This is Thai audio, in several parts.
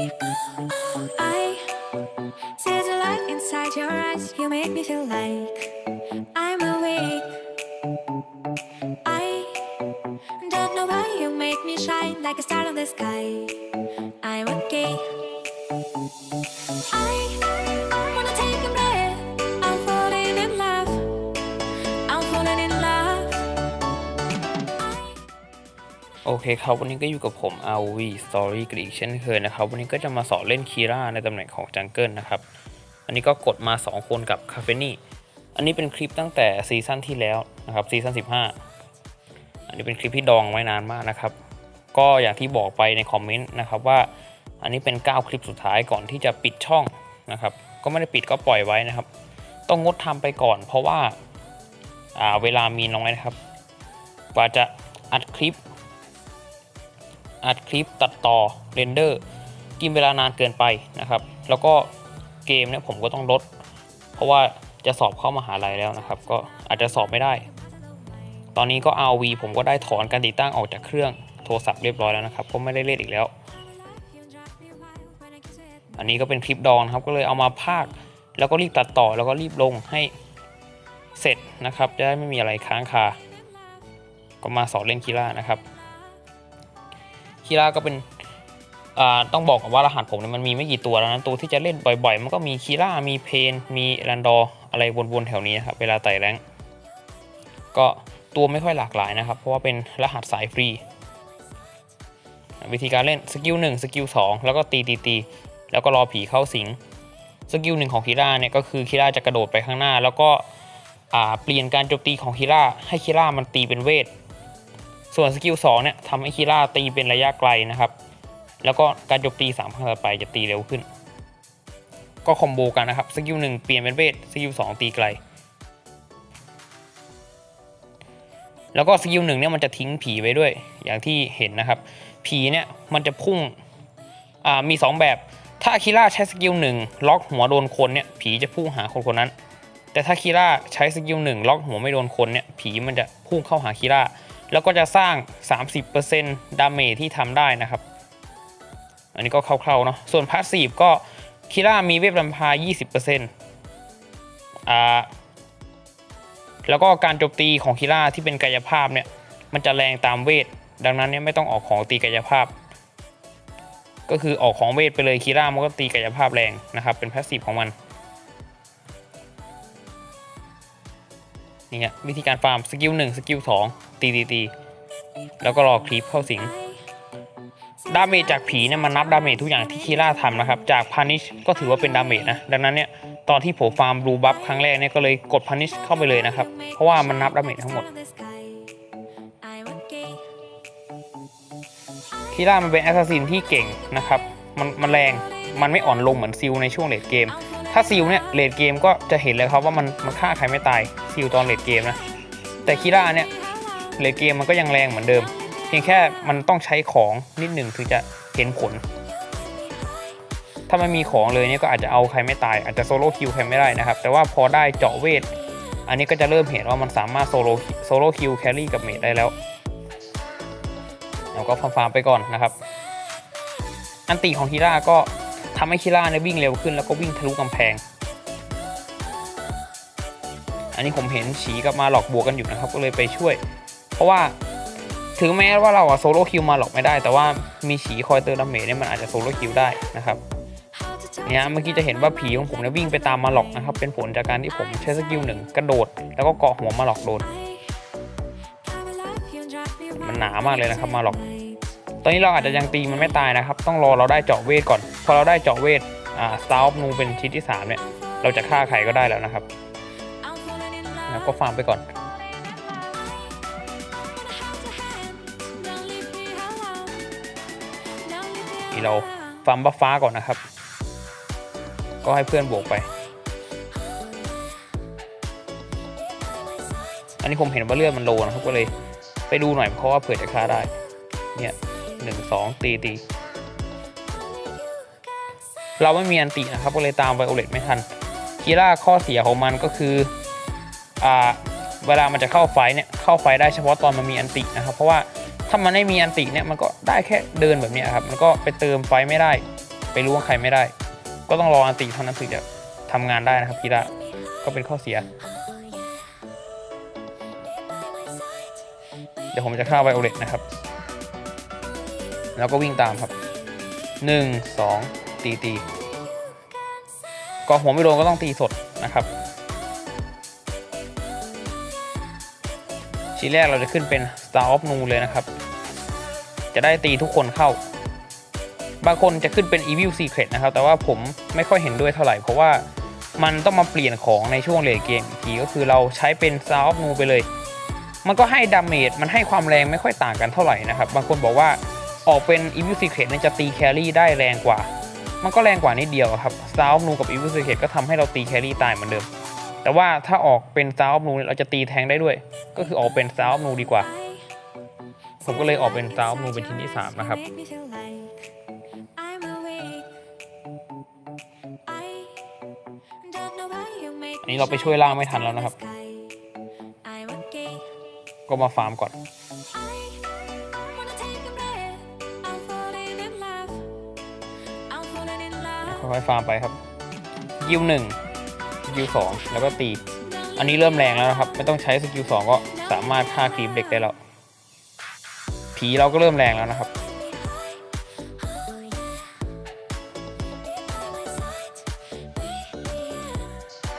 I see the light inside your eyes. You make me feel like I'm awake. I don't know why you make me shine like a star in the sky. โอเคครับ วันนี้ก็อยู่กับผม RV Story กรีกเช่นเคยนะครับ วันนี้ก็จะมาสอนเล่นคีร่าในตำแหน่งของจังเกิลนะครับ อันนี้ก็กดมา 2 คนกับคาเฟนี่ อันนี้เป็นคลิปตั้งแต่ซีซั่นที่แล้วนะครับซีซั่น15 อันนี้เป็นคลิปที่ดองไว้นานมากนะครับ ก็อย่างที่บอกไปในคอมเมนต์นะครับว่า อันนี้เป็น 9 คลิปสุดท้ายก่อนที่จะปิดช่องนะครับ ก็ไม่ได้ปิดก็ปล่อยไว้นะครับ ต้องงดทำไปก่อน เพราะว่าอ่าเวลามีน้อยนะครับ กว่าจะอัดคลิป อัดคลิปตัดต่อเรนเดอร์กินเวลานานเกินไปนะครับ แล้วก็เกมเนี่ยผมก็ต้องลด เพราะว่าจะสอบเข้ามาหาลัยแล้วนะครับ ก็อาจจะสอบไม่ได้ ตอนนี้ก็ RV ผมก็ได้ถอนการติดตั้งออกจากเครื่องโทรศัพท์เรียบร้อยแล้วนะครับก็ไม่ได้เล่นอีกแล้ว อันนี้ก็เป็นคลิปดองครับก็เลยเอามาพาค แล้วก็รีบตัดต่อแล้วก็รีบลงให้เสร็จนะครับ จะได้ไม่มีอะไรค้างคา ก็มาสอนเล่นคีร่านะครับ คีร่าก็เป็นต้องบอกก่อนว่ารหัสผมเนี่ยมันมีไม่กี่ตัวแล้วนะตัวที่จะเล่นบ่อยๆ มันก็มีคีร่ามีเพน มีแรนดอร์อะไรวนๆ แถวนี้นะครับ เวลาไต่แรงก็ตัวไม่ค่อยหลากหลายนะครับ เพราะว่าเป็นรหัสสายฟรี วิธีการเล่นสกิล1สกิล2แล้วก็ตีตีตีแล้วก็รอผีเข้าสิงสกิลหนึ่งของคีร่าเนี่ยก็คือคีร่าจะกระโดดไปข้างหน้า แล้วก็เปลี่ยนการโจมตีของคีร่าให้คีร่ามันตีเป็นเวท ส่วนสกิล2เนี่ยทำให้คีร่าตีเป็นระยะไกลนะครับ แล้วก็การโจมตี3ครั้งต่อไปจะตีเร็วขึ้น ก็คอมโบกันนะครับ สกิล1เปลี่ยนเป็นเวท สกิล2ตีไกล แล้วก็สกิลหนึ่งเนี่ยมันจะทิ้งผีไว้ด้วย อย่างที่เห็นนะครับ ผีเนี่ยมันจะพุ่ง อ่า มี 2 แบบ ถ้าคีร่าใช้สกิลหนึ่งล็อกหัวโดนคนเนี่ย ผีจะพุ่งหาคนคนนั้น แต่ถ้าคีร่าใช้สกิลหนึ่งล็อกหัวไม่โดนคนเนี่ย ผีมันจะพุ่งเข้าหาคีร่า แล้วก็จะสร้าง 30%ดาเมจที่ทำได้นะครับ อันนี้ก็คร่าวๆเนาะ ส่วนพาสซีฟก็คีร่ามีเวฟลำพา20%อ่าแล้วก็การโจมตีของคีร่าที่เป็นกายภาพเนี่ย มันจะแรงตามเวท ดังนั้นเนี่ยไม่ต้องออกของตีกายภาพ ก็คือออกของเวทไปเลยคีร่ามันก็ตีกายภาพแรงนะครับ เป็นพาสซีฟของมัน นี่ฮะวิธีการฟาร์มสกิลหนึ่งสกิลสองตีตีตีแล้วก็รอคลิปเข้าสิงดาเมจจากผีเนี่ยมันนับดาเมจทุกอย่างที่คีร่าทำนะครับ จากพานิชก็ถือว่าเป็นดาเมจนะ ดังนั้นเนี่ยตอนที่ผมฟาร์มบลูบัฟครั้งแรกเนี่ยก็เลยกดพานิชเข้าไปเลยนะครับ เพราะว่ามันนับดาเมจทั้งหมดคีร่ามันเป็นแอสซัสซินที่เก่งนะครับ มันมันแรงมันไม่อ่อนลงเหมือนซิลในช่วงเลดเกม ถ้าซิลเนี่ยเลดเกมก็จะเห็นเลยครับว่ามันมันฆ่าใครไม่ตายซิลตอนเลดเกมนะแต่คีร่าเนี่ยเลดเกมมันก็ยังแรงเหมือนเดิม เพียงแค่มันต้องใช้ของนิดหนึ่งถึงจะเห็นผล ถ้าไม่มีของเลยเนี่ยก็อาจจะเอาใครไม่ตาย อาจจะโซโล่คิวใครไม่ได้นะครับ แต่ว่าพอได้เจาะเวท อันนี้ก็จะเริ่มเห็นว่ามันสามารถโซโล่โซโล่คิวแครี่กับเมดได้แล้วเราก็ฟาร์มไปก่อนนะครับ อันตีของคีร่าก็ ทำให้คีร่าเนี่ยวิ่งเร็วขึ้นแล้วก็วิ่งทะลุกำแพง อันนี้ผมเห็นฉีกับมาหลอกบวกกันอยู่นะครับ ก็เลยไปช่วย เพราะว่าถึงแม้ว่าเราอะโซโล่คิวมาหลอกไม่ได้ แต่ว่ามีฉีคอยเติมดาเมจเนี่ยมันอาจจะโซโล่คิวได้นะครับเนี่ยเมื่อกี้จะเห็นว่าผีของผมเนี่ยวิ่งไปตามมาหลอกนะครับ เป็นผลจากการที่ผมใช้สกิลหนึ่งกระโดด แล้วก็เกาะหัวมาหลอกโดน มันหนามากเลยนะครับมาหลอก ตอนนี้เราอาจจะยังตีมันไม่ตายนะครับ ต้องรอเราได้เจาะเวทก่อน อเราได้เจาะเวทอ่าสตาร์ฟนูเป็นชิ้นที่3เนี่ยเราจะฆ่าใครก็ได้แล้วนะครับแล้วก็ฟาร์มไปก่อนนี่เราฟาร์มบัฟฟ้าก่อนนะครับ ก็ให้เพื่อนบวกไป อันนี้ผมเห็นว่าเลือดมันโลนะครับก็เลยไปดูหน่อยเพราะว่าเผื่อจะฆ่าได้ เนี่ยหนึ่งสองตีตี เราไม่มีอันตินะครับก็เลยตามไวโอเลตไม่ทันคีร่าข้อเสียของมันก็คืออ่าเวลามันจะเข้าไฟเนี่ยเข้าไฟได้เฉพาะตอนมันมีอันตินะครับ เพราะว่าถ้ามันไม่มีอันติเนี่ยมันก็ได้แค่เดินแบบนี้ครับมันก็ไปเติมไฟไม่ได้ ไปล้วงใครไม่ได้ ก็ต้องรออันติเท่านั้นถึงจะทำงานได้นะครับกีฬาก็เป็นข้อเสียเดี๋ยวผมจะฆ่าไวโอเลตนะครับ แล้วก็วิ่งตามครับหนึ่งสอง ตีตีก็หัวไม่โดนก็ต้องตีสดนะครับทีแรกเราจะขึ้นเป็น Star of Nu เลยนะครับ จะได้ตีทุกคนเข้า บางคนจะขึ้นเป็น Evil Secret นะครับ แต่ว่าผมไม่ค่อยเห็นด้วยเท่าไหร่ เพราะว่ามันต้องมาเปลี่ยนของในช่วงเลทเกมอีกทีก็คือเราใช้เป็น Star of Nu ไปเลย มันก็ให้ดาเมจมันให้ความแรงไม่ค่อยต่างกันเท่าไหร่นะครับ บางคนบอกว่าออกเป็น Evil Secret จะตีแครี่ได้แรงกว่า มันก็แรงกว่านิดเดียวครับ Star of Nu กับ Evil Secret ก็ทำให้เราตีแครี่ตายเหมือนเดิม แต่ว่าถ้าออกเป็น Star of Nu เนี่ยเราจะตีแทงได้ด้วย ก็คือออกเป็น Star of Nu ดีกว่า ผมก็เลยออกเป็น Star of Nu เป็นชิ้นที่ 3 นะครับอันนี้เราไปช่วยล่างไม่ทันแล้วนะครับ ก็มาฟาร์มก่อน ค่อยๆฟาร์มไปครับ ยิวหนึ่งยิวสองแล้วก็ตี อันนี้เริ่มแรงแล้วนะครับ ไม่ต้องใช้สกิลสองก็สามารถฆ่าครีปเด็กได้แล้ว ผีเราก็เริ่มแรงแล้วนะครับ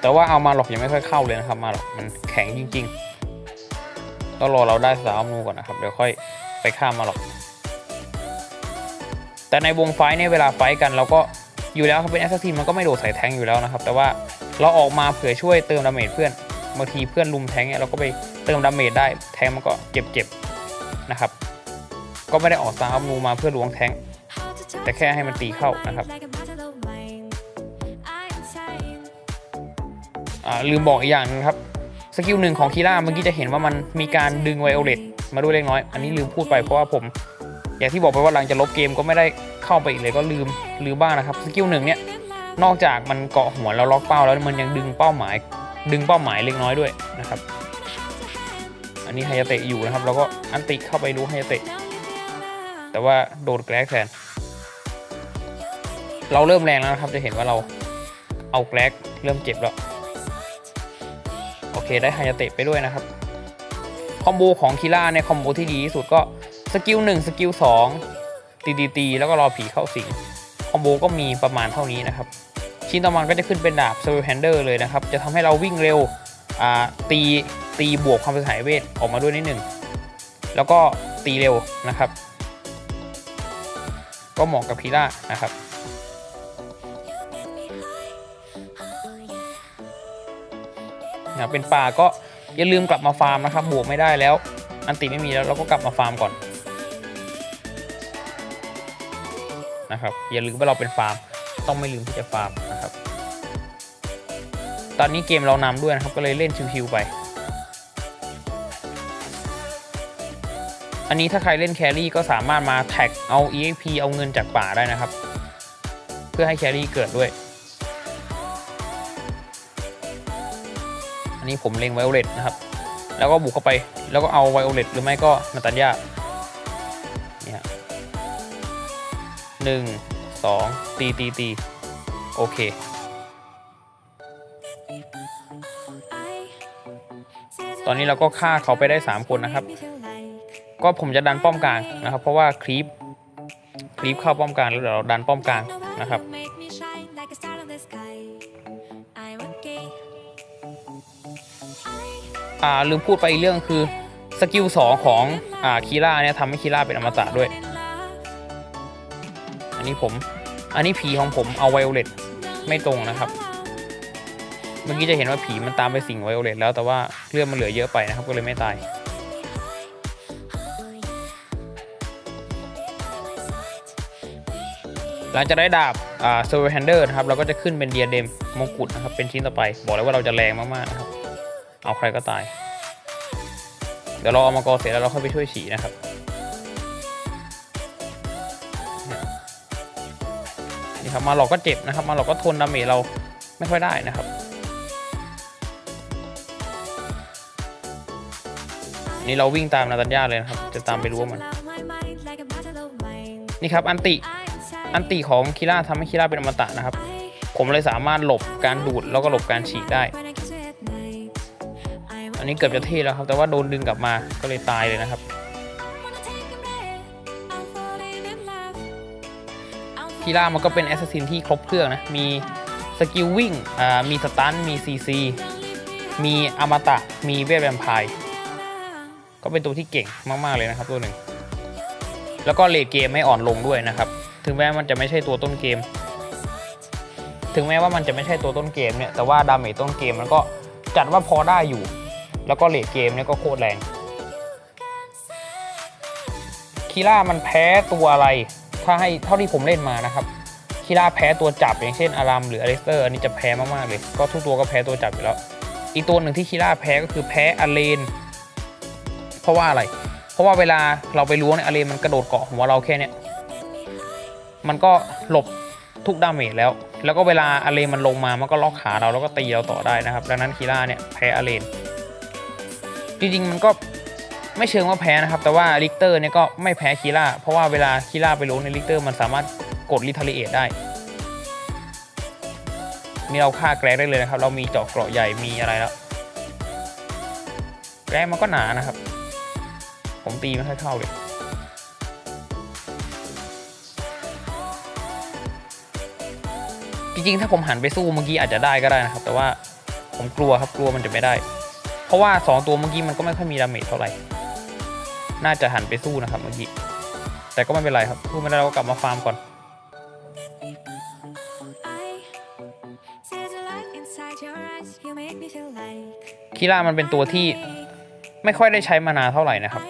แต่ว่าเอามาหลอกยังไม่ค่อยเข้าเลยนะครับมาหลอกมันแข็งจริงๆต้องรอเราได้สาวมูก่อนนะครับเดี๋ยวค่อยไปฆ่ามาหลอกแต่ในวงไฟเนี่ยเวลาไฟกันเราก็ อยู่แล้วครับเป็นแอสซัสซินมันก็ไม่โดดใส่แทงอยู่แล้วนะครับ แต่ว่าเราออกมาเผื่อช่วยเติมดาเมจเพื่อนบางทีเพื่อนลุมแทงเนี่ยเราก็ไปเติมดาเมจได้แทงมันก็เจ็บๆนะครับ ก็ไม่ได้ออกซาวมูมาเพื่อล้วงแทงแต่แค่ให้มันตีเข้านะครับอ่าลืมบอกอีกอย่างหนึงครับสกิลหนึ่งของคีร่าเมื่อกี้จะเห็นว่ามันมีการดึงไวโอเลตมาด้วยเล็กน้อย อันนี้ลืมพูดไปเพราะว่าผม อย่างที่บอกไปว่าหลังจากลบเกมก็ไม่ได้เข้าไปอีกเลยก็ลืมลืมบ้างนะครับสกิลหนึ่งเนี่ยนอกจากมันเกาะหัวแล้วล็อกเป้าแล้วมันยังดึงเป้าหมาย ดึงเป้าหมายเล็กน้อยด้วยนะครับ อันนี้ไฮยาเตะอยู่นะครับ แล้วก็อันติเข้าไปดูไฮยาเตะ แต่ว่าโดนแกลกแทนเราเริ่มแรงแล้วนะครับจะเห็นว่าเราเอาแกลกเริ่มเจ็บแล้วโอเคได้ไฮยาเตะไปด้วยนะครับคอมโบของคีร่าในคอมโบที่ดีที่สุดก็ สกิล1สกิล2ตีตีตีแล้วก็รอผีเข้าสิงคอมโบก็มีประมาณเท่านี้นะครับ ชิ้นต่อมาก็จะขึ้นเป็นดาบเซอร์แฮนเดอร์เลยนะครับ จะทำให้เราวิ่งเร็วตีตีบวกความเสียหายเวทออกมาด้วยนิดหนึ่งแล้วก็ตีเร็วนะครับ ก็เหมาะกับคีร่านะครับนะเป็นป่าก็อย่าลืมกลับมาฟาร์มนะครับ บวกไม่ได้แล้ว อันติไม่มีแล้วเราก็กลับมาฟาร์มก่อน นะครับอย่าลืมว่าเราเป็นฟาร์ม ต้องไม่ลืมที่จะฟาร์มนะครับ ตอนนี้เกมเรานำด้วยนะครับก็เลยเล่นชิวๆไป อันนี้ถ้าใครเล่นแครี่ก็สามารถมาแท็กเอา EXP เอาเงินจากป่าได้นะครับ เพื่อให้แครี่เกิดด้วย อันนี้ผมเล็งไวโอเลตนะครับ แล้วก็บุกเข้าไปแล้วก็เอาไวโอเลตหรือไม่ก็นาตาญา หนึ่งสองตีตีตีโอเค ตอนนี้เราก็ฆ่าเขาไปได้ 3 คนนะครับ ก็ผมจะดันป้อมกลางนะครับ เพราะว่าคลิปคลิปเข้าป้อมกลางแล้วเดี๋ยวเราดันป้อมกลางนะครับอ่าลืมพูดไปอีกเรื่องคือสกิลสองของอ่าคีร่าเนี่ยทำให้คีร่าเป็นอมตะด้วย อันนี้ผม อันนี้ผีของผมเอาไวโอเลตไม่ตรงนะครับ เมื่อกี้จะเห็นว่าผีมันตามไปสิงไวโอเลตแล้วแต่ว่าเลือดมันเหลือเยอะไปนะครับ ก็เลยไม่ตายหลังจากได้ดาบอ่าเซอร์แฮนเดอร์นะครับ เราก็จะขึ้นเป็นเดียเดมมงกุฎนะครับ เป็นชิ้นต่อไป บอกเลยว่าเราจะแรงมากๆนะครับ เอาใครก็ตาย เดี๋ยวเราเอามากอเสร็จแล้วเราค่อยไปช่วยฉีนะครับ ครับมาหลอกก็เจ็บนะครับ มาหลอกก็ทนดาเมจเราไม่ค่อยได้นะครับ นี่เราวิ่งตามนาตัญญาเลยนะครับ จะตามไปรู้ว่ามัน นี่ครับอันติอันติของคีร่าทำให้คีร่าเป็นอมตะนะครับ ผมเลยสามารถหลบการดูดแล้วก็หลบการฉีกได้ อันนี้เกือบจะเท่แล้วครับ แต่ว่าโดนดึงกลับมาก็เลยตายเลยนะครับ คีร่ามันก็เป็นแอสซัสซินที่ครบเครื่องนะ มีสกิลวิ่งอ่ามีสตันมีซีซีมีอมตะ มีเวทแวมไพร์ก็เป็นตัวที่เก่งมาก ๆ เลยนะครับตัวหนึ่ง แล้วก็เลดเกมไม่อ่อนลงด้วยนะครับ ถึงแม้มันจะไม่ใช่ตัวต้นเกม ถึงแม้ว่ามันจะไม่ใช่ตัวต้นเกมเนี่ย แต่ว่าดาเมจต้นเกมมันก็จัดว่าพอได้อยู่ แล้วก็เลดเกมเนี่ยก็โคตรแรงคีร่ามันแพ้ตัวอะไร ถ้าให้เท่าที่ผมเล่นมานะครับคีร่าแพ้ตัวจับอย่างเช่นอารัมหรืออเลสเตอร์อันนี้จะแพ้มากๆเลย ก็ทุกตัวก็แพ้ตัวจับอยู่แล้ว อีกตัวหนึ่งที่คีร่าแพ้ก็คือแพ้อเลน เพราะว่าอะไร เพราะว่าเวลาเราไปล้วงเนี่ยอเลนมันกระโดดเกาะหัวเราแค่เนี้ยมันก็หลบทุกดาเมจแล้ว แล้วก็เวลาอเลนมันลงมามันก็ล็อกขาเราแล้วก็ตีเราต่อได้นะครับ ดังนั้นคีร่าเนี่ยแพ้อเลน จริงๆมันก็ ไม่เชิงว่าแพ้นะครับ แต่ว่าลิกเตอร์เนี่ยก็ไม่แพ้คีร่าเพราะว่าเวลาคีร่าไปล้วงในลิกเตอร์มันสามารถกดลิทาริเอตได้มีเราฆ่าแกรกได้เลยนะครับ เรามีเจาะเกราะใหญ่มีอะไรแล้วแกรกมันก็หนานะครับ ผมตีไม่ค่อยเข้าเลยจริงๆ ถ้าผมหันไปสู้เมื่อกี้อาจจะได้ก็ได้นะครับ แต่ว่าผมกลัวครับกลัวมันจะไม่ได้ เพราะว่า 2 ตัวเมื่อกี้มันก็ไม่ค่อยมีดาเมจเท่าไหร่ น่าจะหันไปสู้นะครับเมื่อกี้ แต่ก็ไม่เป็นไรครับสู้ไม่ได้เราก็กลับมาฟาร์มก่อน คีรามันเป็นตัวที่ไม่ค่อยได้ใช้มานาเท่าไหร่นะครับ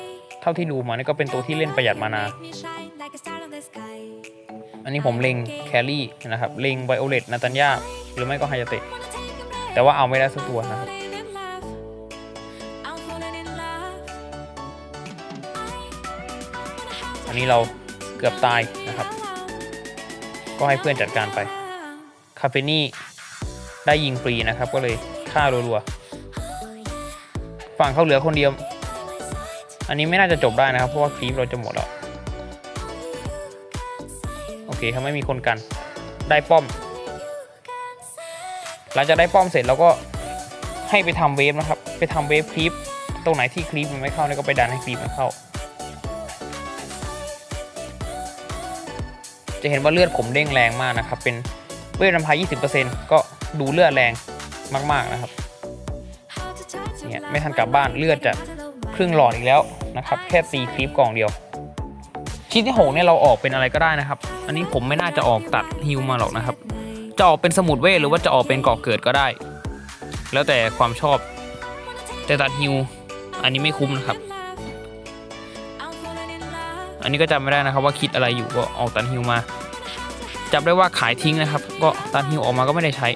เท่าที่ดูมานี่ก็เป็นตัวที่เล่นประหยัดมานา อันนี้ผมเล็งแครี่นะครับ เล็งไวโอเลตนาตันยาหรือไม่ก็ไฮยาเตะแต่ว่าเอาไม่ได้สักตัวนะครับ อันนี้เราเกือบตายนะครับ ก็ให้เพื่อนจัดการไป คาเฟนี่ได้ยิงฟรีนะครับ ก็เลยฆ่ารัวๆ ฝั่งเขาเหลือคนเดียว อันนี้ไม่น่าจะจบได้นะครับ เพราะว่าคลิปเราจะหมดแล้ว โอเคเขาไม่มีคนกัน ได้ป้อม หลังจากได้ป้อมเสร็จเราก็ให้ไปทำเวฟนะครับ ไปทำเวฟคลิปตรงไหนที่คลิปมันไม่เข้าเนี่ยก็ไปดันให้คลิปมันเข้า จะเห็นว่าเลือดผมเด้งแรงมากนะครับ เป็นเวทน้ำพาย20%ก็ดูเลือดแรงมากๆนะครับเนี่ยไม่ทันกลับบ้านเลือดจะครึ่งหลอดอีกแล้วนะครับ แค่ตีคลิปกล่องเดียว ชิ้นที่หกเนี่ยเราออกเป็นอะไรก็ได้นะครับ อันนี้ผมไม่น่าจะออกตัดฮิวมาหรอกนะครับ จะออกเป็นสมุดเวทหรือว่าจะออกเป็นเกาะเกิดก็ได้ แล้วแต่ความชอบแต่ตัดฮิวอันนี้ไม่คุ้มนะครับ อันนี้ก็จำไม่ได้นะครับว่าคิดอะไรอยู่ก็ออกตันฮิวมาจับได้ว่าขายทิ้งนะครับ ก็ตันฮิวออกมาก็ไม่ได้ใช้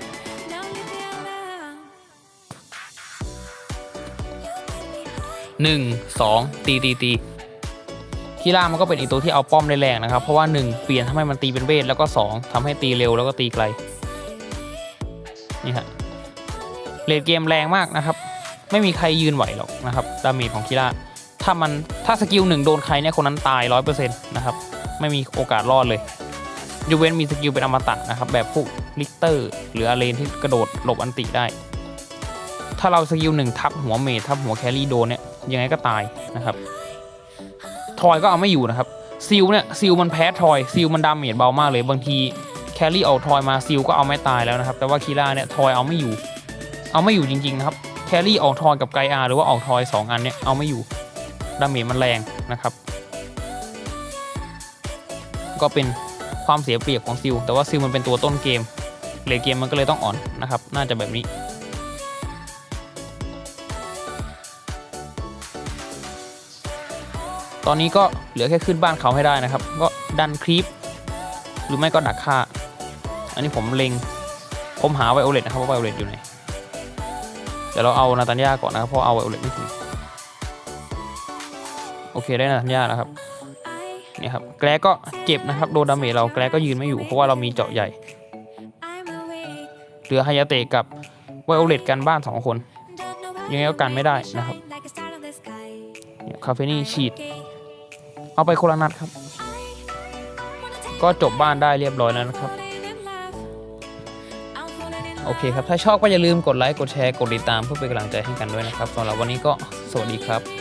หนึ่งสองตีตีตีคีร่ามันก็เป็นอีกตัวที่เอาป้อมได้แรงนะครับ เพราะว่าหนึ่งเปลี่ยนทำให้มันตีเป็นเวทแล้วก็สองทำให้ตีเร็วแล้วก็ตีไกลนี่ฮะเลดเกมแรงมากนะครับ ไม่มีใครยืนไหวหรอกนะครับดาเมจของคีร่า ถ้ามันถ้าสกิลหนึ่งโดนใครเนี่ยคนนั้นตายร้อยเปอร์เซ็นต์นะครับ ไม่มีโอกาสรอดเลยยูเวนมีสกิลเป็นอมตะนะครับ แบบพวกลิกเตอร์ หรืออาเลนที่กระโดดหลบอันติได้ ถ้าเราสกิลหนึ่งทับหัวเมททับหัวแครี่โดนเนี่ยยังไงก็ตายนะครับ ทอยก็เอาไม่อยู่นะครับซิลเนี่ยซิลมันแพ้ทอยซิลมันดาเมจเบามากเลยบางทีแครี่เอาทอยมาซิลก็เอาไม่ตายแล้วนะครับ แต่ว่าคีร่าเนี่ยทอยเอาไม่อยู่ เอาไม่อยู่จริงๆนะครับแครี่ออกทอยกับไกอาหรือว่าออกทอยสองอันเนี่ยเอาไม่อยู่ ดาเมจมันแรงนะครับ ก็เป็นความเสียเปรียบของซิลแต่ว่าซิลมันเป็นตัวต้นเกมเลทเกมมันก็เลยต้องอ่อนนะครับ น่าจะแบบนี้ ตอนนี้ก็เหลือแค่ขึ้นบ้านเขาให้ได้นะครับ ก็ดันคลิปหรือไม่ก็ดักฆ่า อันนี้ผมเล็งผมหาไวโอเลตนะครับว่าไวโอเลตอยู่ไหนเดี๋ยวเราเอานาตาญาก่อนนะครับเพราะเอาไวโอเลตไม่ถึง เคได้นาตาญาแล้วครับเนี่ยครับแกลก็เจ็บนะครับโดนดาเมจเราแกลก็ยืนไม่อยู่เพราะว่าเรามีเจาะใหญ่เหลือฮายาเตะกับไวโอเลตกันบ้านสองคน ยังไงก็กันไม่ได้นะครับเนี่ยคาเฟนี่ฉีด เอาไปคนละนัดครับ ก็จบบ้านได้เรียบร้อยแล้วนะครับ โอเคครับ ถ้าชอบก็อย่าลืมกดไลค์ กดแชร์ กดติดตามเพื่อเป็นกำลังใจให้กันด้วยนะครับสำหรับวันนี้ก็สวัสดีครับ